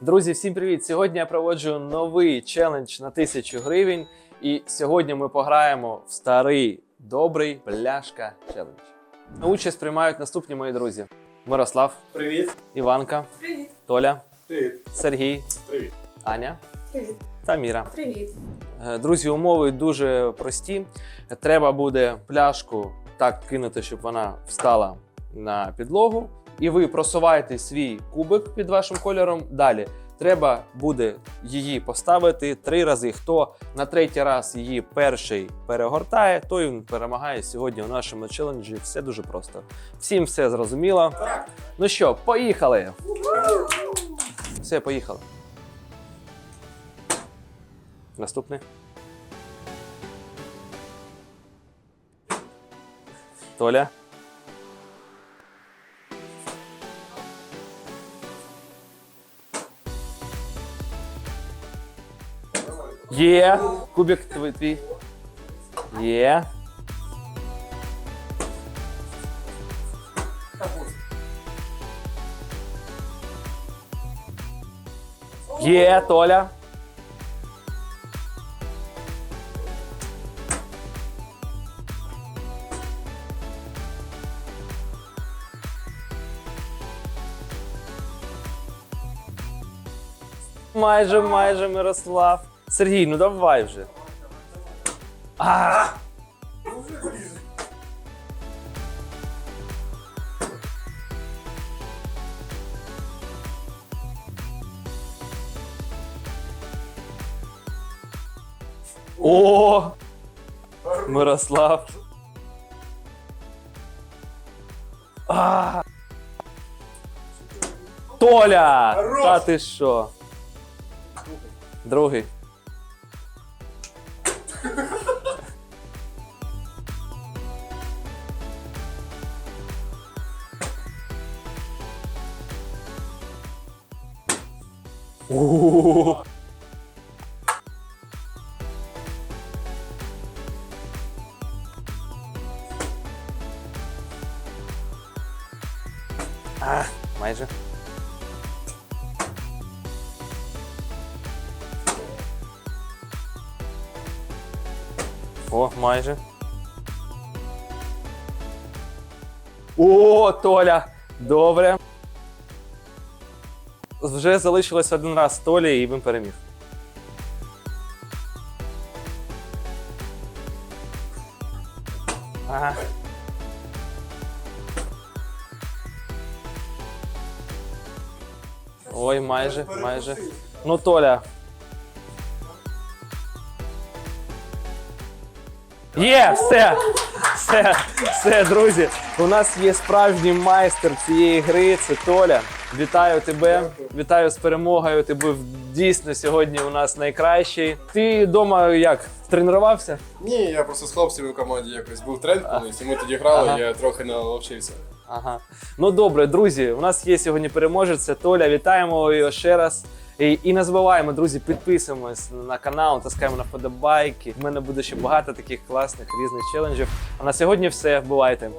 Друзі, всім привіт! Сьогодні я проводжу новий челендж на 1000 гривень. І сьогодні ми пограємо в старий добрий пляшка челендж. На Участь приймають наступні мої друзі: Мирослав, Привіт. Іванка, Привіт. Толя, Привіт. Сергій, Привіт. Аня Привіт. та Міра. Привіт. Е, Друзі, умови дуже прості. Треба буде пляшку так кинути, щоб вона встала на підлогу, і ви просуваєте свій кубик під вашим кольором. Далі треба буде її поставити три рази. Хто на третій раз її перший перегортає, той він перемагає сьогодні у нашому челенджі. Все дуже просто. Всім все зрозуміло. Ну що, поїхали! Все, поїхали. Наступний. Толя. Є. Кубик твій. твій. Є. Є, Толя. Майже, майже, Мирослав. Сергій, ну давай вже. А! О! Мирослав. А! Толя! Та ти що? Другий. О! А, майже. О, майже. О, Толя! Добре. Вже залишилось один раз Толі, і він переміг. Ага. Ой, майже, майже. Ну, Толя. Є, все, все, все, друзі. У нас є справжній майстер цієї гри. Це Толя. Вітаю тебе. Вітаю з перемогою. Ти був дійсно сьогодні у нас найкращий. Ти вдома як тренувався? Ні, я просто з хлопцями в команді якось був тренд колись, і ми тоді грали, Ага. я трохи наловчився. Ага. Ну добре, друзі. У нас є сьогодні переможець. Це Толя. Вітаємо його ще раз. І, і не забуваємо, друзі, підписуємось на канал, таскаємо на вподобайки. В мене буде ще багато таких класних різних челенджів. А на сьогодні все. Бувайте.